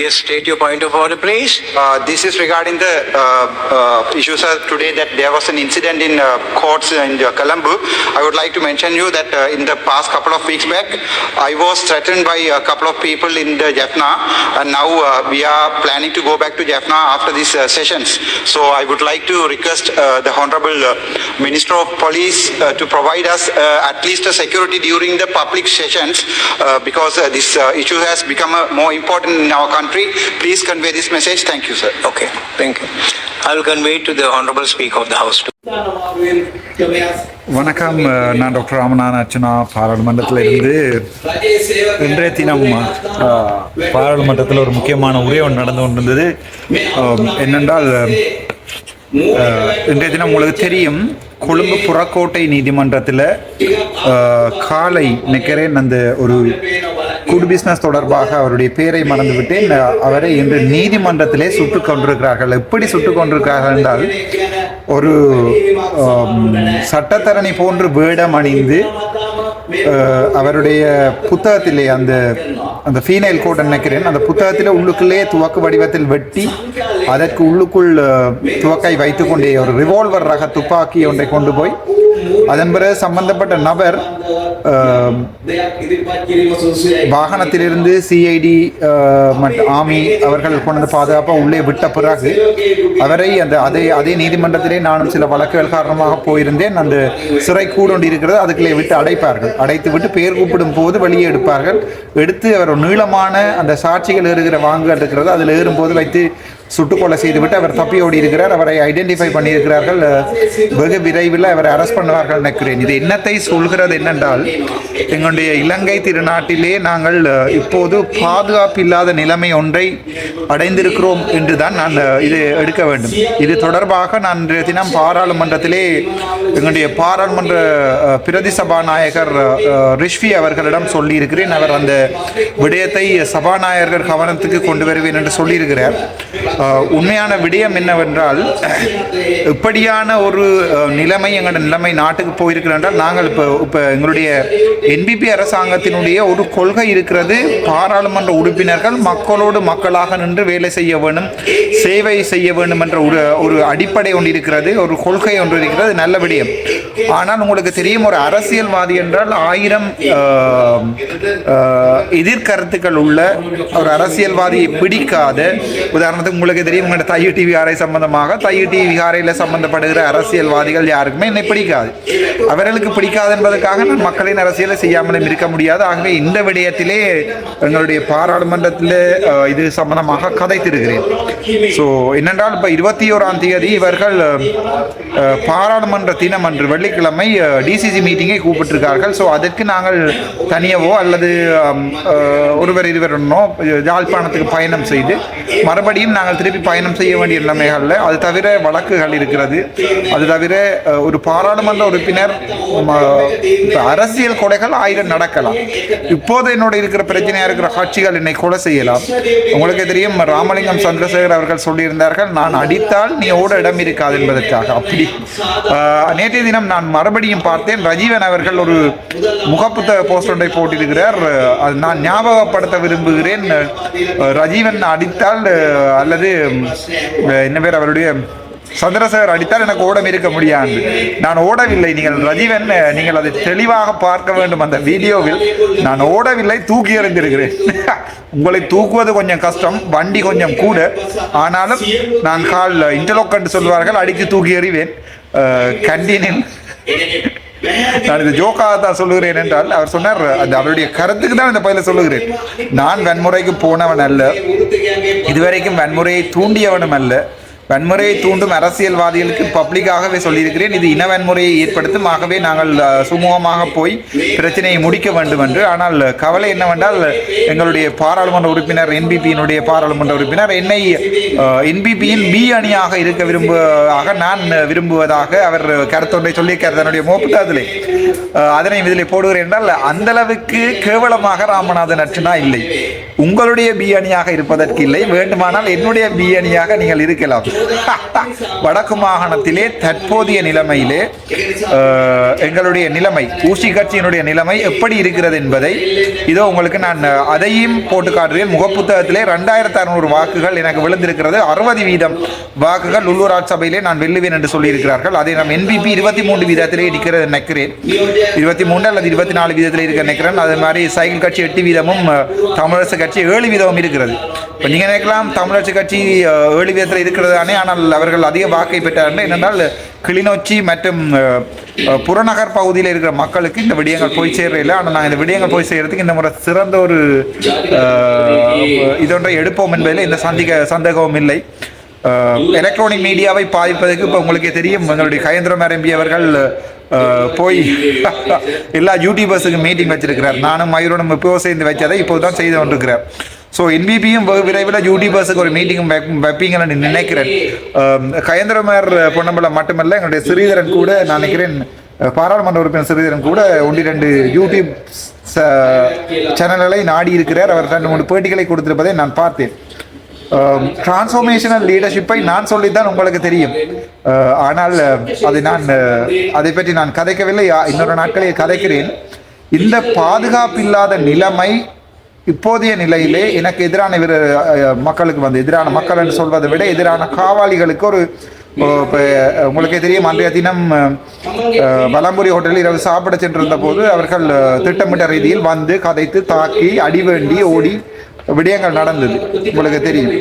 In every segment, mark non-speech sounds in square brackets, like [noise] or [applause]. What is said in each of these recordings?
yes, state your point of order, please. Uh, This is regarding the uh, uh, issues uh, today that there was an incident in uh, courts in uh, Colombo. I would like to mention you that uh, in the past couple of weeks back, I was threatened by a couple of people in the Jaffna and now uh, we are planning to go back to Jaffna after these uh, sessions. So I would like to request uh, the Honorable uh, Minister of Police uh, to provide us uh, at least a security during the public sessions uh, because uh, this uh, issue has become uh, more important in our country. Please convey this message. Thank you, sir. Okay, thank you. I will convey to the Honorable Speaker of the House too. வணக்கம் நான் doctor Ramanathan Archana பாராளுமன்றத்தில் இருந்து இன்றைய தினம் பாராளுமன்றத்தில் ஒரு முக்கியமான உரை ஒன்று நடந்து கொண்டிருந்தது என்னென்றால் இன்றைய தினம் உங்களுக்கு தெரியும் கொழும்பு புறக்கோட்டை நீதிமன்றத்தில் காலை நினைக்கிறேன் அந்த ஒரு குட் பிஸ்னஸ் தொடர்பாக அவருடைய பேரை மறந்துவிட்டேன் அவரை இன்று நீதிமன்றத்திலே சுட்டுக் கொண்டிருக்கிறார்கள். எப்படி சுட்டுக் கொண்டிருக்கிறார்கள் என்றால் ஒரு சட்டத்தரணி போன்று வேடம் அணிந்து அவருடைய புத்தகத்திலே அந்த அந்த ஃபீனைல் கோட் நினைக்கிறேன். அந்த புத்தகத்தில் உள்ளுக்குள்ளே துவக்கு வடிவத்தில் வெட்டி அதற்கு உள்ளுக்குள் துவக்கை வைத்துக்கொண்டே ஒரு ரிவால்வர் ரக துப்பாக்கி ஒன்றை கொண்டு போய் அதன் பிறகு சம்பந்தப்பட்ட நபர் வாகனத்திலிருந்து சிஐடி மற்றும் ஆமி அவர்கள் கொண்டு பாதுகாப்பாக உள்ளே விட்ட பிறகு அவரை அந்த அதே அதே நீதிமன்றத்திலே நானும் சில வழக்குகள் காரணமாக போயிருந்தேன். அந்த சிறை கூடொண்டு இருக்கிறது அதுக்குள்ளே விட்டு அடைப்பார்கள். அடைத்து விட்டு பேர் கூப்பிடும் போது வெளியே எடுப்பார்கள். எடுத்து அவர் நீளமான அந்த சாட்சிகள் ஏறுகிற வாங்குகள் இருக்கிறது. அதில் ஏறும்போது வைத்து சுட்டுக்கொலை செய்துவிட்டு அவர் தப்பி ஓடி இருக்கிறார். அவரை ஐடென்டிஃபை பண்ணியிருக்கிறார்கள். வெகு விரைவில் அவரை அரெஸ்ட் பண்ணுவார்கள் நினைக்கிறேன். இது என்னத்தை சொல்கிறது என்னென்றால் எங்களுடைய இலங்கை திருநாட்டிலே நாங்கள் இப்போது பாதுகாப்பு இல்லாத நிலைமை ஒன்றை அடைந்திருக்கிறோம் என்று தான் நான் இது எடுக்க வேண்டும். இது தொடர்பாக நான் இன்றைய தினம் பாராளுமன்றத்திலே எங்களுடைய பாராளுமன்ற பிரதி சபாநாயகர் ரிஷ்வி அவர்களிடம் சொல்லியிருக்கிறேன். அவர் அந்த விடயத்தை சபாநாயகர் கவனத்துக்கு கொண்டு வருவேன் என்று சொல்லியிருக்கிறார். உண்மையான விடயம் என்னவென்றால் இப்படியான ஒரு நிலைமை எங்களோட நிலைமை நாட்டுக்கு போயிருக்கிறோம் என்றால் நாங்கள் இப்போ இப்போ எங்களுடைய என்பிபி அரசாங்கத்தினுடைய ஒரு கொள்கை இருக்கிறது. பாராளுமன்ற உறுப்பினர்கள் மக்களோடு மக்களாக நின்று வேலை செய்ய வேண்டும் சேவை செய்ய வேண்டும் என்ற ஒரு ஒரு அடிப்படை ஒன்று இருக்கிறது ஒரு கொள்கை ஒன்று இருக்கிறது. நல்ல விடயம். ஆனால் உங்களுக்கு தெரியும் ஒரு அரசியல்வாதி என்றால் ஆயிரம் எதிர்கருத்துக்கள் உள்ள ஒரு அரசியல்வாதியை பிடிக்காத உதாரணத்துக்கு உங்களுக்கு தெரியும் உங்களோட தையு விகாரை சம்பந்தமாக. தையு விகாரையில் சம்பந்தப்படுகிற அரசியல்வாதிகள் யாருக்குமே என்னை பிடிக்காது. அவர்களுக்கு பிடிக்காது என்பதற்காக நான் மக்களின் அரசியலை செய்யாமலும் இருக்க முடியாது. ஆகவே இந்த விடயத்திலே எங்களுடைய பாராளுமன்றத்தில் இது சம்பந்தமாக கதைத்திருக்கிறேன். ஸோ என்னென்றால் இப்போ இருபத்தி ஓராம் தேதி இவர்கள் பாராளுமன்ற தினம் அன்று வெள்ளிக்கிழமை டிசிசி மீட்டிங்கை கூப்பிட்டிருக்கார்கள். ஸோ அதற்கு நாங்கள் தனியவோ அல்லது ஒருவர் இருவருன்னோ யாழ்ப்பாணத்துக்கு பயணம் செய்து மறுபடியும் நாங்கள் திருப்பி பயணம் செய்ய வேண்டிய நிலைமைகளில் அது தவிர வழக்குகள் இருக்கிறது. அது தவிர ஒரு பாராளுமன்ற உறுப்பினர் ம, அரசியல் கொலைகள் ஆயிரம் நடக்கலாம். இப்போது என்னோட இருக்கிற பிரச்சனையாக இருக்கிற காட்சிகள் என்னை கொலை செய்யலாம். உங்களுக்கு தெரியும் ராமலிங்கம் சந்திரசேகர் அவர்கள் சொல்லியிருந்தார்கள் நான் அடித்தால் நீ ஓட இடம் இருக்காது என்பதற்காக. அப்படி. நேற்றைய தினம் நான் மறுபடியும் பார்த்தேன் ரஜீவன் அவர்கள் ஒரு முகப்புத்தக போஸ்ட் ஒன்றை போட்டிருக்கிறார். அது நான் ஞாபகப்படுத்த விரும்புகிறேன் ரஜீவன் அடித்தால் அல்லது அதாவது என்ன பேர் அவருடைய சந்திரசேகர் அடித்தால் எனக்கு ஓடம் இருக்க முடியாது. நான் ஓடவில்லை. நீங்கள் ரஜீவன் நீங்கள் அதை தெளிவாக பார்க்க வேண்டும் அந்த வீடியோவில். நான் ஓடவில்லை தூக்கி எறிந்திருக்கிறேன். [laughs] உங்களை தூக்குவது கொஞ்சம் கஷ்டம் வண்டி கொஞ்சம் கூட. ஆனாலும் நான் கால் இன்டர்லோக் கண்டு சொல்வார்கள் அடித்து தூக்கி எறிவேன். கண்டினில் நான் இது ஜோக்காக தான் சொல்லுகிறேன் என்றால் அவர் சொன்னார் அந்த அவருடைய கருத்துக்கு தான் இந்த பதில சொல்லுகிறேன். நான் வன்முறைக்கு போனவன் அல்ல இதுவரைக்கும் வன்முறையை தூண்டியவனும் அல்ல. வன்முறையை தூண்டும் அரசியல்வாதிகளுக்கு பப்ளிக்காகவே சொல்லியிருக்கிறேன். இது இன வன்முறையை ஏற்படுத்தும். ஆகவே நாங்கள் சுமூகமாக போய் பிரச்சனையை முடிக்க வேண்டும் என்று. ஆனால் கவலை என்னவென்றால் எங்களுடைய பாராளுமன்ற உறுப்பினர் என்பிபியினுடைய பாராளுமன்ற உறுப்பினர் என்னை என்பிபியின் பி அணியாக இருக்க விரும்புவதாக நான் விரும்புவதாக அவர் கருத்தொன்றை சொல்லியிருக்கார் தன்னுடைய மோப்புத்தாதிலே அஹ், அதனை இதில் போடுகிறேன் என்றால் அந்த அளவுக்கு கேவலமாக ராமநாதன் அச்சுனா இல்லை. உங்களுடைய பி அணியாக இருப்பதற்கு இல்லை. வேண்டுமானால் என்னுடைய பி அணியாக நீங்கள் இருக்கலாம். [laughs] வடக்கு மாகாணத்திலே தற்போதைய நிலைமையிலே எங்களுடைய நிலைமை ஊசி கட்சியினுடைய நிலைமை எப்படி இருக்கிறது என்பதை இதோ உங்களுக்கு நான் அதையும் போட்டு காட்டுகிறேன். முகப்புத்தகத்திலே ரெண்டாயிரத்தி அறுநூறு வாக்குகள் எனக்கு விழுந்திருக்கிறது. அறுபது வீதம் வாக்குகள் உள்ளூராட்சி சபையிலே நான் வெல்லுவேன் என்று சொல்லியிருக்கிறார்கள். அதை நாம் என்பிபி இருபத்தி மூன்று வீதத்திலே நிற்கிறது நினைக்கிறேன். இருபத்தி மூன்று அல்லது இருபத்தி நாலு வீதத்தில் இருக்க நினைக்கிறேன். அதே மாதிரி சைக்கிள் கட்சி எட்டு வீதமும் தமிழரசு கட்சி ஏழு வீதமும் இருக்கிறது. இப்போ நீங்கள் நினைக்கலாம் தமிழரசு கட்சி ஏழு விதத்தில் இருக்கிறதானே ஆனால் அவர்கள் அதிக வாக்கை பெற்றார்கள். என்னென்றால் கிளிநொச்சி மற்றும் புறநகர் பகுதியில் இருக்கிற மக்களுக்கு இந்த விடயங்கள் போய் சேர்றதில்லை ஆனால் நான் இந்த விடயங்கள் போய் செய்கிறதுக்கு இந்த முறை சிறந்த ஒரு இதொன்றை எடுப்போம் என்பதில் இந்த சந்திக்க சந்தேகமும் இல்லை. எலக்ட்ரானிக் மீடியாவை பாதிப்பதற்கு இப்போ உங்களுக்கே தெரியும் எங்களுடைய கயந்திரம் அரம்பி அவர்கள் போய் [laughs] எல்லா யூடியூபர்ஸுக்கு மீட்டிங் வச்சிருக்கிறார். நானும் மயூரனும் இப்போ சேர்ந்து வச்சதை இப்போது தான் செய்து கொண்டிருக்கிறார் ஸோ என்பிபியும் விரைவில் யூடியூபர்ஸுக்கு ஒரு மீட்டிங் வைப்பீங்கன்னு நினைக்கிறேன். கயந்திரமர் பொன்னம்பலம் மட்டுமல்ல எங்களுடைய ஸ்ரீதரன் கூட நான் நினைக்கிறேன் பாராளுமன்ற உறுப்பினர் ஸ்ரீதரன் கூட ஒன்று ரெண்டு யூடியூப் சேனல்களை நாடி இருக்கிறார். அவர் ரெண்டு மூணு பேட்டிகளை கொடுத்திருப்பதை நான் பார்த்தேன். டிரான்ஸ்ஃபர்மேஷனல் லீடர்ஷிப்பை நான் சொல்லித்தான் உங்களுக்கு தெரியும். ஆனால் அதை நான் அதை பற்றி நான் கதைக்கவில்லை. இன்னொரு நாட்களில் கதைக்கிறேன். இந்த பாதுகாப்பு இல்லாத நிலைமை இப்போதைய நிலையிலே எனக்கு எதிரான இவர் மக்களுக்கு வந்து எதிரான மக்கள் என்று சொல்வதை விட எதிரான காவாளிகளுக்கு ஒரு உங்களுக்கே தெரியும் அன்றைய தினம் பலம்புரி வலம்புரி ஹோட்டலில் இரவு சாப்பிட சென்றிருந்த போது அவர்கள் திட்டமிட்ட ரீதியில் வந்து கதைத்து தாக்கி அடிவேண்டி ஓடி விடயங்கள் நடந்தது. உங்களுக்கு தெரியும்.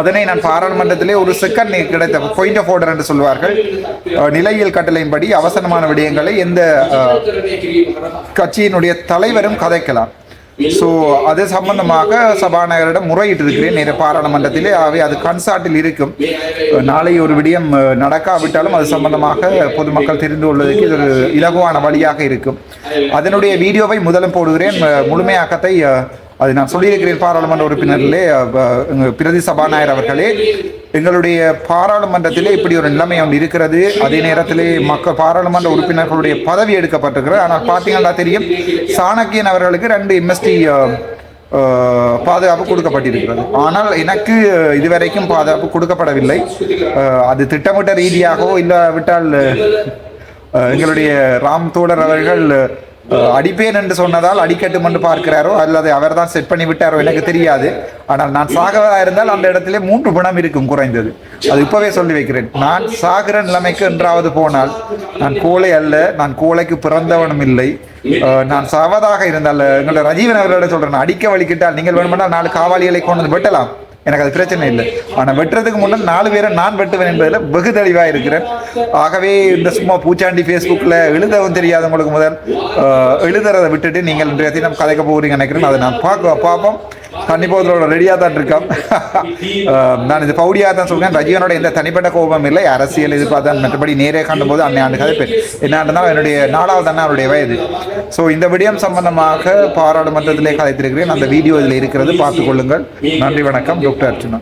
அதனை நான் பாராளுமன்றத்திலே ஒரு செகண்ட் கிடைத்த பாயிண்ட் ஆஃப் ஆர்டர் என்று சொல்வார்கள். நிலையில் நிலையியல் கட்டளையின்படி அவசரமான விடயங்களை எந்த கட்சியினுடைய தலைவரும் கதைக்கலாம். ஸோ அது சம்பந்தமாக சபாநாயகரிடம் முறையிட்டு இருக்கிறேன் நேர பாராளுமன்றத்திலே ஆகவே அது கன்சார்ட்டில் இருக்கும். நாளை ஒரு விடயம் நடக்காவிட்டாலும் அது சம்பந்தமாக பொதுமக்கள் தெரிந்து கொள்வதற்கு இது ஒரு இலகுவான வழியாக இருக்கும். அதனுடைய வீடியோவை முதலும் போடுகிறேன். முழுமையாக்கத்தை அது நான் சொல்லியிருக்கிறேன் பாராளுமன்ற உறுப்பினர்களே பிரதி சபாநாயகர் அவர்களே எங்களுடைய பாராளுமன்றத்திலே இப்படி ஒரு நிலைமை ஒன்று இருக்கிறது. அதே நேரத்திலே மக்கள் பாராளுமன்ற உறுப்பினர்களுடைய பதவி எடுக்கப்பட்டிருக்கிறது. ஆனால் பார்த்தீங்கன்னா தெரியும் சாணக்கியன் அவர்களுக்கு ரெண்டு எம்எஸ்டி பாதுகாப்பு கொடுக்கப்பட்டிருக்கிறது. ஆனால் எனக்கு இதுவரைக்கும் பாதுகாப்பு கொடுக்கப்படவில்லை. அது திட்டமிட்ட ரீதியாகவோ இல்லாவிட்டால் எங்களுடைய ராம் தோழர் அவர்கள் அடிப்பேன் என்று சொன்னதால் அடிக்கட்டும் என்று பார்க்கிறாரோ அல்லது அவர் தான் செட் பண்ணி விட்டாரோ எனக்கு தெரியாது. ஆனால் நான் சாகவா இருந்தால் அந்த இடத்திலே மூன்று குணம் இருக்கும் குறைந்தது. அது இப்பவே சொல்லி வைக்கிறேன். நான் சாகிற நிலைமைக்கு என்றாவது போனால் நான் கோழை அல்ல நான் கோழைக்கு பிறந்தவனும் இல்லை. நான் சாவதாக இருந்தால் எங்களோட ரஜீவன் அவர்களிடம் சொல்றேன் அடிக்க வலிக்கிட்டால் நீங்கள் வேணுமென்றால் நாலு காவாலிகளை கொண்டு வந்து வெட்டலாம். எனக்கு அது பிரச்சனை இல்லை. ஆனால் வெட்டுறதுக்கு முன்னாடி நாலு பேரை நான் வெட்டுவேன் என்பதில் வெகு தெளிவாக இருக்கிறேன். ஆகவே இந்த சும்மா பூச்சாண்டி ஃபேஸ்புக்கில் எழுதவும் தெரியாதவங்களுக்கு முதல் எழுதுறதை விட்டுட்டு நீங்கள் இன்றைய தினம் கதைக்க போகிறீங்க நினைக்கிறேன். அதை நான் பார்க்க பார்ப்போம். கண்டிப்பாக ரெடியாக தான் இருக்கோம் [laughs] நான் இது பவுடியாக தான் சொல்றேன். ரஜிவனோட எந்த தனிப்பட்ட கோபம் இல்லை. அரசியல் எதிர்பார்த்தேன் மற்றபடி நேரே கண்டும்போது அன்னை ஆண்டு கதைப்பேன் என்ன இருந்தாலும் என்னுடைய நாலாவது அண்ணா அவருடைய வயது. ஸோ இந்த விடயம் சம்பந்தமாக பாராளுமன்றத்திலே கதைத்திருக்கிறேன். அந்த வீடியோ இதில் இருக்கிறது. பார்த்துக் கொள்ளுங்கள். நன்றி வணக்கம். டாக்டர் அர்ச்சுனா